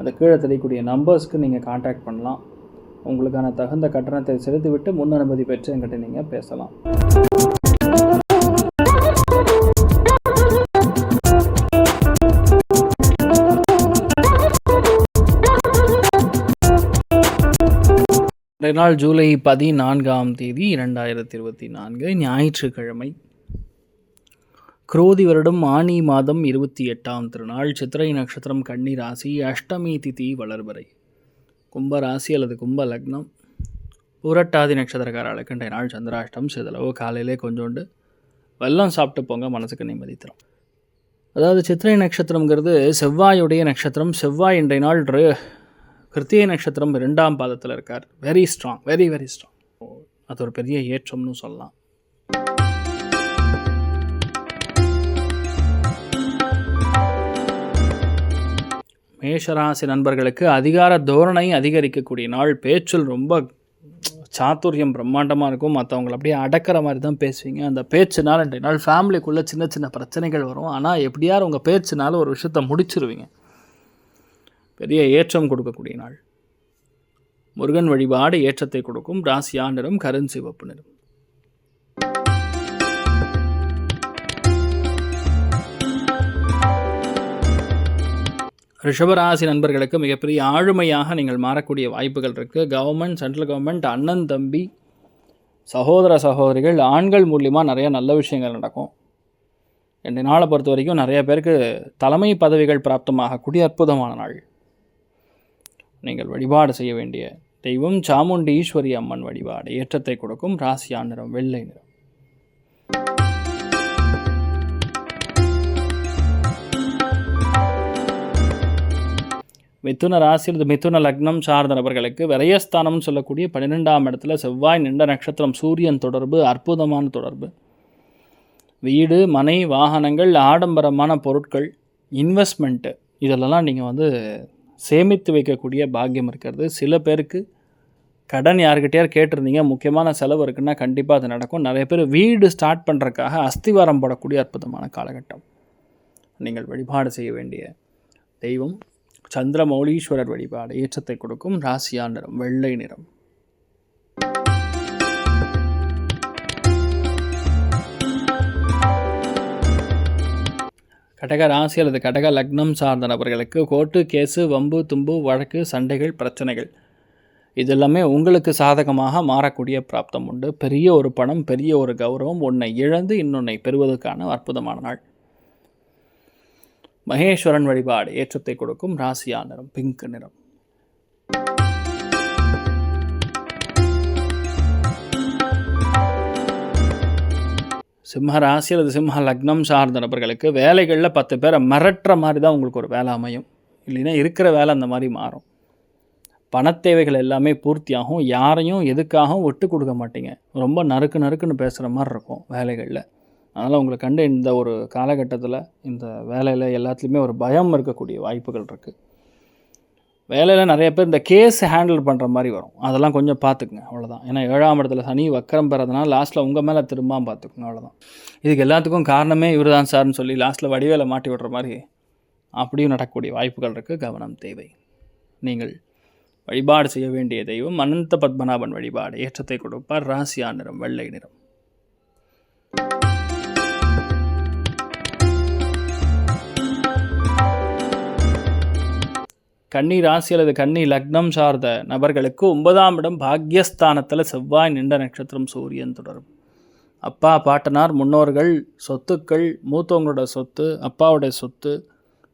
அந்த கீழே தெரியக்கூடிய நம்பர்ஸ்க்கு நீங்கள் காண்டாக்ட் பண்ணலாம். உங்களுக்கான தகுந்த கட்டணத்தை செலுத்திவிட்டு முன் அனுமதி பெற்று என்கிட்ட நீங்கள் பேசலாம். இன்றைய நாள் ஜூலை பதினான்காம் தேதி இரண்டாயிரத்தி இருபத்தி நான்கு ஞாயிற்றுக்கிழமை. குரோதி வருடம் ஆனி மாதம் இருபத்தி எட்டாம் திருநாள் சித்திரை நட்சத்திரம் கன்னி ராசி அஷ்டமி திதி வளர்வரை. கும்ப ராசி அல்லது கும்ப லக்னம். புரட்டாதி நட்சத்திரக்காரர்களுக்கு இன்றைய நாள் சந்திராஷ்டம் சிதளவு காலையிலே கொஞ்சோண்டு வெள்ளம் சாப்பிட்டு போங்க மனசுக்கு நிம்மதி தரும். அதாவது சித்திரை நட்சத்திரங்கிறது செவ்வாயுடைய நட்சத்திரம். செவ்வாய் இன்றைய நாள் கிருத்திகை நட்சத்திரம் ரெண்டாம் பாதத்தில் இருக்கார். Very strong very very strong அது ஒரு பெரிய ஏற்றம்னு சொல்லலாம். மேஷராசி நண்பர்களுக்கு அதிகார தோரணை அதிகரிக்கக்கூடிய நாள். பேச்சில் ரொம்ப சாத்துரியம் பிரம்மாண்டமாக இருக்கும். மற்றவங்களை அப்படியே அடக்கிற மாதிரி தான் பேசுவீங்க. அந்த பேச்சுனால இன்றைய நாள் ஃபேமிலிக்குள்ளே சின்ன சின்ன பிரச்சனைகள் வரும். ஆனால் எப்படியாவது உங்கள் பேச்சுனால ஒரு விஷயத்தை முடிச்சிருவீங்க. பெரிய ஏற்றம் கொடுக்கக்கூடிய நாள். முருகன் வழிபாடு ஏற்றத்தை கொடுக்கும். ராசியா நிறம் கருஞ்சிவப்பு நிறம். ரிஷபராசி நண்பர்களுக்கு மிகப்பெரிய ஆளுமையாக நீங்கள் மாறக்கூடிய வாய்ப்புகள் இருக்குது கவர்மெண்ட் சென்ட்ரல் கவர்மெண்ட் அண்ணன் தம்பி சகோதர சகோதரிகள் ஆண்கள் மூலியமாக நிறைய நல்ல விஷயங்கள் நடக்கும். ரெண்டு நாளை பொறுத்த வரைக்கும் நிறைய பேருக்கு தலைமை பதவிகள் பிராப்தமாகக்கூடிய அற்புதமான நாள். நீங்கள் வழிபாடு செய்ய வேண்டிய தெய்வம் சாமுண்டி ஈஸ்வரி அம்மன் வழிபாடு ஏற்றத்தை கொடுக்கும் ராசியா நிறம் வெள்ளை நிறம். மிதுன ராசி அல்லது மிதுன லக்னம் சார்ந்த நபர்களுக்கு விரயஸ்தானம் சொல்லக்கூடிய பன்னிரெண்டாம் இடத்துல செவ்வாய் நின்ற நட்சத்திரம் சூரியன் தொடர்பு அற்புதமான தொடர்பு. வீடு மனை வாகனங்கள் ஆடம்பரமான பொருட்கள் இன்வெஸ்ட்மெண்ட்டு இதெல்லாம் நீங்கள் வந்து சேமித்து வைக்கக்கூடிய பாக்கியம் இருக்கிறது. சில பேருக்கு கடன் யாருக்கிட்டையார் கேட்டிருந்தீங்க முக்கியமான செலவு இருக்குன்னா கண்டிப்பாக அது நடக்கும். நிறைய பேர் வீடு ஸ்டார்ட் பண்ணுறதுக்காக அஸ்திவாரம் போடக்கூடிய அற்புதமான காலகட்டம். நீங்கள் வழிபாடு செய்ய வேண்டிய தெய்வம் சந்திரமௌலீஸ்வரர் வழிபாடு ஏற்றத்தை கொடுக்கும் ராசியா நிறம் வெள்ளை நிறம். கடக ராசி அல்லது கடக லக்னம் சார்ந்த நபர்களுக்கு கோர்ட்டு கேஸு வம்பு தும்பு வழக்கு சண்டைகள் பிரச்சனைகள். இதெல்லாமே உங்களுக்கு சாதகமாக மாறக்கூடிய பிராப்தம் உண்டு. பெரிய ஒரு பணம் பெரிய ஒரு கௌரவம் ஒன்றை இழந்து இன்னொன்னை பெறுவதற்கான அற்புதமான நாள். மகேஸ்வரன் வழிபாடு ஏற்றத்தை கொடுக்கும் ராசியா நிறம் பிங்க் நிறம். சிம்ம ராசி அல்லது சிம்ம லக்னம் சார்ந்த நபர்களுக்கு வேலைகளில் பத்து பேரை மிரட்டுற மாதிரி தான் உங்களுக்கு ஒரு வேலை அமையும். இல்லைன்னா இருக்கிற வேலை அந்த மாதிரி மாறும். பணத்தேவைகள் எல்லாமே பூர்த்தியாகும். யாரையும் எதுக்காகவும் விட்டு கொடுக்க மாட்டீங்க. ரொம்ப நறுக்கு நறுக்குன்னு பேசுகிற மாதிரி இருக்கும் வேலைகளில். அதனால் உங்களை கண்டு இந்த ஒரு காலகட்டத்தில் இந்த வேலையில் எல்லாத்துலேயுமே ஒரு பயம் இருக்கக்கூடிய வாய்ப்புகள் இருக்குது வேலையில் நிறைய பேர் இந்த கேஸ் ஹேண்டில் பண்ணுற மாதிரி வரும். அதெல்லாம் கொஞ்சம் பார்த்துக்குங்க அவ்வளோதான் ஏன்னா ஏழாம் இடத்துல சனி வக்கரம் பெறதுனால லாஸ்ட்டில் உங்கள் மேலே திரும்ப பார்த்துக்குங்க அவ்வளோதான் இதுக்கு எல்லாத்துக்கும் காரணமே இவர் தான் சார்னு சொல்லி லாஸ்ட்டில் வடிவேல மாட்டி விடுற மாதிரி அப்படியும் நடக்கக்கூடிய வாய்ப்புகள் இருக்குது கவனம் தேவை. நீங்கள் வழிபாடு செய்ய வேண்டிய தெய்வம் அனந்த பத்மநாபன் வழிபாடு. ஏற்றத்தை கொடுப்பார். ராசியா நிறம் வெள்ளை நிறம். கன்னி ராசி அல்லது கன்னி லக்னம் சார்ந்த நபர்களுக்கு ஒன்பதாம் இடம் பாக்யஸ்தானத்தில் செவ்வாய் நின்ற நட்சத்திரம் சூரியன் தொடரும். அப்பா பாட்டனார் முன்னோர்கள் சொத்துக்கள் மூத்தவங்களோட சொத்து அப்பாவோட சொத்து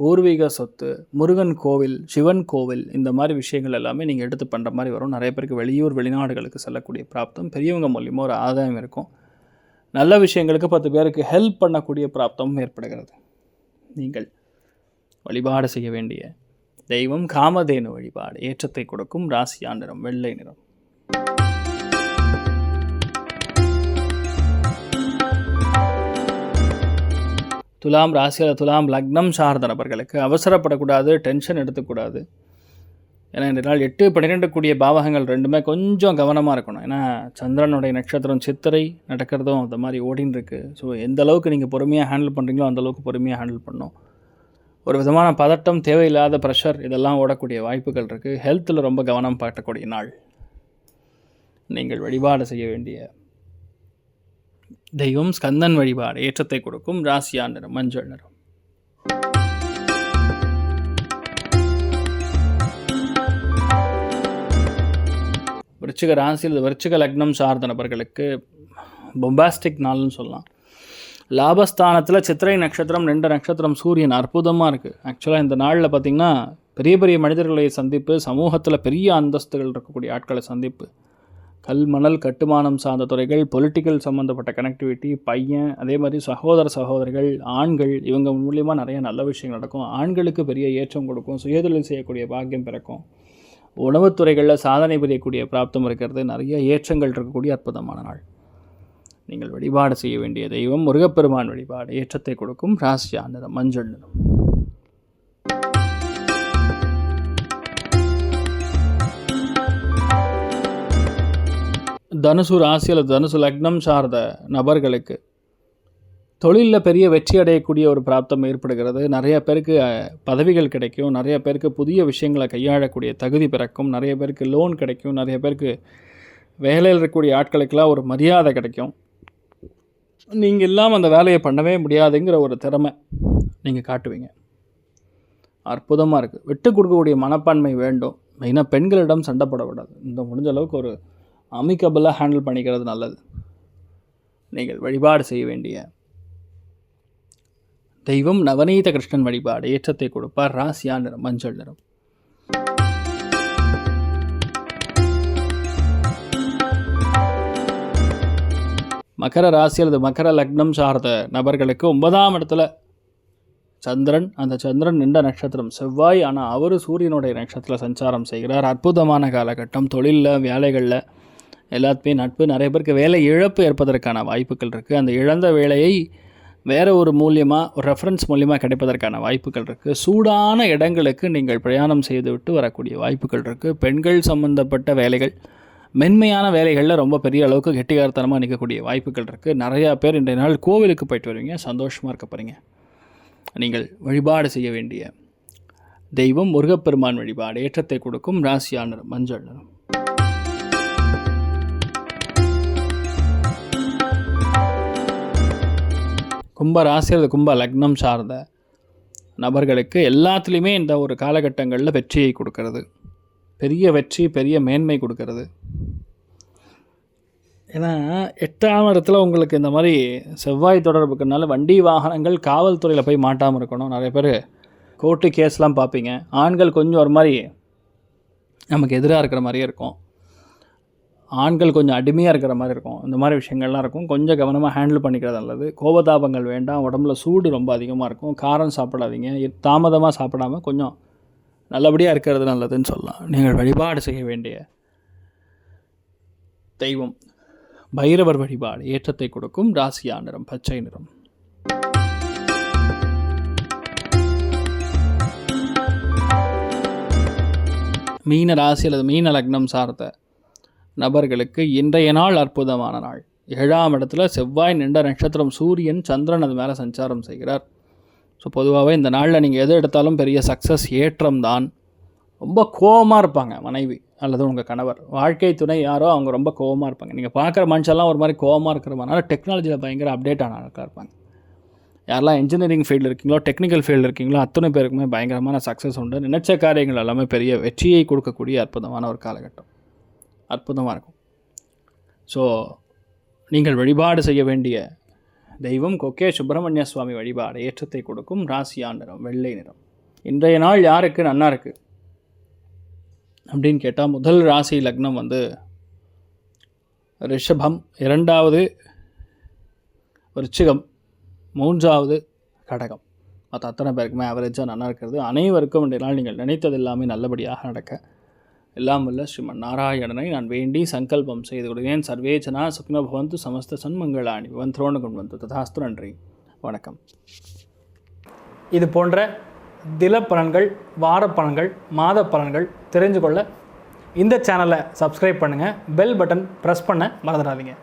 பூர்வீக சொத்து முருகன் கோவில் சிவன் கோவில் இந்த மாதிரி விஷயங்கள் எல்லாமே நீங்கள் எடுத்து பண்ணுற மாதிரி வரும். நிறைய பேருக்கு வெளியூர் வெளிநாடுகளுக்கு செல்லக்கூடிய பிராப்தம் பெரியவங்க மூலியமாக ஒரு ஆதாயம் இருக்கும். நல்ல விஷயங்களுக்கு பத்து பேருக்கு ஹெல்ப் பண்ணக்கூடிய பிராப்தமும் ஏற்படுகிறது. நீங்கள் வழிபாடு செய்ய வேண்டிய தெய்வம் காமதேனு வழிபாடு. ஏற்றத்தை கொடுக்கும் ராசியா நிறம் வெள்ளை நிறம். துலாம் ராசியில் துலாம் லக்னம் சார்ந்த நபர்களுக்கு அவசரப்படக்கூடாது டென்ஷன் எடுத்துக்கூடாது. ஏன்னா இந்த நாள் எட்டு பன்னிரெண்டு கூடிய பாவகங்கள் ரெண்டுமே கொஞ்சம் கவனமாக இருக்கணும். ஏன்னா சந்திரனுடைய நட்சத்திரம் சித்திரை நடக்கிறதும் அந்த மாதிரி ஓடின்னு இருக்குது ஸோ எந்த அளவுக்கு நீங்கள் பொறுமையாக ஹேண்டில் பண்ணுறீங்களோ அந்த அளவுக்கு பொறுமையாக ஹேண்டில் பண்ணணும். ஒரு விதமான பதட்டம் தேவையில்லாத ப்ரெஷர் இதெல்லாம் ஓடக்கூடிய வாய்ப்புகள் இருக்குது ஹெல்த்தில் ரொம்ப கவனம் பாட்டக்கூடிய நாள். நீங்கள் வழிபாடு செய்ய வேண்டிய தெய்வம் ஸ்கந்தன் வழிபாடு ஏற்றத்தை கொடுக்கும் ராசியா நிறம் மஞ்சள் நிறம். விருச்சிக ராசியில் விருச்சிக லக்னம் சார்ந்த நபர்களுக்கு பொம்பாஸ்டிக் நாள்னு சொல்லலாம். லாபஸ்தானத்தில் சித்திரை நட்சத்திரம் ரெண்டு நட்சத்திரம் சூரியன் அற்புதமாக இருக்குது ஆக்சுவலாக இந்த நாளில் பார்த்திங்கன்னா பெரிய பெரிய மனிதர்களை சந்திப்பு சமூகத்தில் பெரிய அந்தஸ்துகள் இருக்கக்கூடிய ஆட்களை சந்திப்பு. கல் மணல் கட்டுமானம் சார்ந்த துறைகள் பொலிட்டிக்கல் சம்மந்தப்பட்ட கனெக்டிவிட்டி பையன் அதே மாதிரி சகோதர சகோதரிகள் ஆண்கள் இவங்க மூலியமாக நிறைய நல்ல விஷயங்கள் நடக்கும். ஆண்களுக்கு பெரிய ஏற்றம் கொடுக்கும் சுயதொழில் செய்யக்கூடிய பாக்கியம் பிறக்கும். உணவுத்துறைகளில் சாதனை புரியக்கூடிய பிராப்தம் இருக்கிறது. நிறைய ஏற்றங்கள் இருக்கக்கூடிய அற்புதமான நாள். நீங்கள் வழிபாடு செய்ய வேண்டிய தெய்வம் முருகப்பெருமான் வழிபாடு. ஏற்றத்தை கொடுக்கும் ராசியா நிறம் மஞ்சள் நிறம். தனுசு ராசி அல்லது தனுசு லக்னம் சார்ந்த நபர்களுக்கு தொழிலில் பெரிய வெற்றி அடையக்கூடிய ஒரு பிராப்தம் ஏற்படுகிறது. நிறைய பேருக்கு பதவிகள் கிடைக்கும். நிறைய பேருக்கு புதிய விஷயங்களை கையாளக்கூடிய தகுதி பிறக்கும். நிறைய பேருக்கு லோன் கிடைக்கும். நிறைய பேருக்கு வேலையில் இருக்கக்கூடிய ஆட்களுக்கெல்லாம் ஒரு மரியாதை கிடைக்கும். நீங்கள் இல்லாமல் அந்த வேலையை பண்ணவே முடியாதுங்கிற ஒரு திறமை நீங்கள் காட்டுவீங்க. அற்புதமாக இருக்குது விட்டு கொடுக்கக்கூடிய மனப்பான்மை வேண்டும். மெயினாக பெண்களிடம் சண்டைப்படக்கூடாது இந்த முடிஞ்ச அளவுக்கு ஒரு அமிக்கபிளாக ஹேண்டில் பண்ணிக்கிறது நல்லது. நீங்கள் வழிபாடு செய்ய வேண்டிய தெய்வம் நவநீத கிருஷ்ணன் வழிபாடு. ஏற்றத்தை கொடுப்பார். ராசியா நிறம் மஞ்சள் நிறம். மகர ராசி அல்லது மகர லக்னம் சார்ந்த நபர்களுக்கு ஒன்பதாம் இடத்துல சந்திரன் அந்த சந்திரன் நின்ற நட்சத்திரம் செவ்வாய். ஆனால் அவர் சூரியனுடைய நட்சத்திர சஞ்சாரம் செய்கிறார். அற்புதமான காலகட்டம் தொழிலில் வேலைகளில் எல்லாத்துமே நட்பு. நிறைய பேருக்கு வேலை இழப்பு ஏற்பதற்கான வாய்ப்புகள் இருக்குது அந்த இழந்த வேலையை வேறு ஒரு மூலியமாக ஒரு ரெஃபரன்ஸ் மூலியமாக கிடைப்பதற்கான வாய்ப்புகள் இருக்குது சூடான இடங்களுக்கு நீங்கள் பிரயாணம் செய்துவிட்டு வரக்கூடிய வாய்ப்புகள் இருக்குது பெண்கள் சம்பந்தப்பட்ட வேலைகள் மென்மையான வேலைகளில் ரொம்ப பெரிய அளவுக்கு கெட்டிகாரத்தனமாக நிற்கக்கூடிய வாய்ப்புகள் இருக்குது நிறையா பேர் இன்றைய நாள் கோவிலுக்கு போயிட்டு வருவீங்க. சந்தோஷமாக இருக்க போகிறீங்க நீங்கள் வழிபாடு செய்ய வேண்டிய தெய்வம் முருகப்பெருமான் வழிபாடு ஏற்றத்தை கொடுக்கும் ராசியா மஞ்சள். நிறம் கும்ப ராசி அல்லது கும்ப லக்னம் சார்ந்த நபர்களுக்கு எல்லாத்துலேயுமே இந்த ஒரு காலகட்டங்களில் வெற்றியை கொடுக்கறது. பெரிய வெற்றி பெரிய மேன்மை கொடுக்கறது. ஏன்னா எட்டாம் இடத்துல உங்களுக்கு இந்த மாதிரி செவ்வாய் தொடர்புக்குனால வண்டி வாகனங்கள் காவல்துறையில் போய் மாட்டாமல் இருக்கணும். நிறைய பேர் கோர்ட்டு கேஸ்லாம் பார்ப்பீங்க. ஆண்கள் கொஞ்சம் ஒரு மாதிரி நமக்கு எதிராக இருக்கிற மாதிரியே இருக்கும். ஆண்கள் கொஞ்சம் அடிமையாக இருக்கிற மாதிரி இருக்கும். இந்த மாதிரி விஷயங்கள்லாம் இருக்கும். கொஞ்சம் கவனமாக ஹேண்டில் பண்ணிக்கிறது நல்லது. கோபதாபங்கள் வேண்டாம். உடம்புல சூடு ரொம்ப அதிகமாக இருக்கும். காரம் சாப்பிடாதீங்க. தாமதமாக சாப்பிடாம கொஞ்சம் நல்லபடியாக இருக்கிறது நல்லதுன்னு சொல்லலாம். நீங்கள் வழிபாடு செய்ய வேண்டிய தெய்வம் பைரவர் வழிபாடு ஏற்றத்தை கொடுக்கும் ராசியா நிறம் பச்சை நிறம். மீன ராசி அல்லது மீன லக்னம் சார்ந்த நபர்களுக்கு இன்றைய நாள் அற்புதமான நாள். ஏழாம் இடத்துல செவ்வாய் நின்ற நட்சத்திரம் சூரியன் சந்திரன் அது மேலே சஞ்சாரம் செய்கிறார். ஸோ பொதுவாகவே இந்த நாளில் நீங்கள் எது எடுத்தாலும் பெரிய சக்ஸஸ் ஏற்றம் தான் ரொம்ப கோவமாக இருப்பாங்க மனைவி அல்லது உங்கள் கணவர். வாழ்க்கை துணை யாரோ அவங்க ரொம்ப கோவமாக இருப்பாங்க. நீங்கள் பார்க்குற மனுஷெல்லாம் ஒரு மாதிரி கோவமாக இருக்கிறவனால டெக்னாலஜியில் பயங்கர அப்டேட் ஆன ஆட்களாக இருப்பாங்க. யாரெல்லாம் இன்ஜினியரிங் ஃபீல்டு இருக்கீங்களோ டெக்னிக்கல் ஃபீல்டு இருக்கீங்களோ அத்தனை பேருக்குமே பயங்கரமான சக்ஸஸ் உண்டு. நினைச்ச காரியங்கள் எல்லாமே பெரிய வெற்றியை கொடுக்கக்கூடிய அற்புதமான ஒரு காலகட்டம். அற்புதமாக இருக்கும். ஸோ நீங்கள் வழிபாடு செய்ய வேண்டிய தெய்வம் கொக்கே சுப்பிரமணிய சுவாமி வழிபாடு ஏற்றத்தை கொடுக்கும் ராசியா நிறம் வெள்ளை நிறம். இன்றைய நாள் யாருக்கு நன்னா இருக்குது அப்படின்னு கேட்டால் முதல் ராசி லக்னம் வந்து ரிஷபம் இரண்டாவது விருச்சிகம் மூன்றாவது கடகம். மற்ற அத்தனை பேருக்குமே ஆவரேஜாக நல்லா இருக்கிறது. அனைவருக்கும் இன்றைய நாள் நீங்கள் நினைத்தது எல்லாமே நல்லபடியாக நடக்க எல்லாம் வல்ல ஸ்ரீமன் நாராயணனை நான் வேண்டி சங்கல்பம் செய்து கொடுக்கிறேன். சர்வேஜனா சுக்ன பவந்து சமஸ்த சன்மங்களாணி. வந்தோன்னு கொண்டு வந்து ததாஸ்து நன்றி. வணக்கம். இது போன்ற தில பலன்கள் வார பலன்கள் மாத பலன்கள் தெரிஞ்சு கொள்ள இந்த சேனலை சப்ஸ்கிரைப் பண்ணுங்கள் பெல் பட்டன் ப்ரெஸ் பண்ண மறந்துடாதீங்க.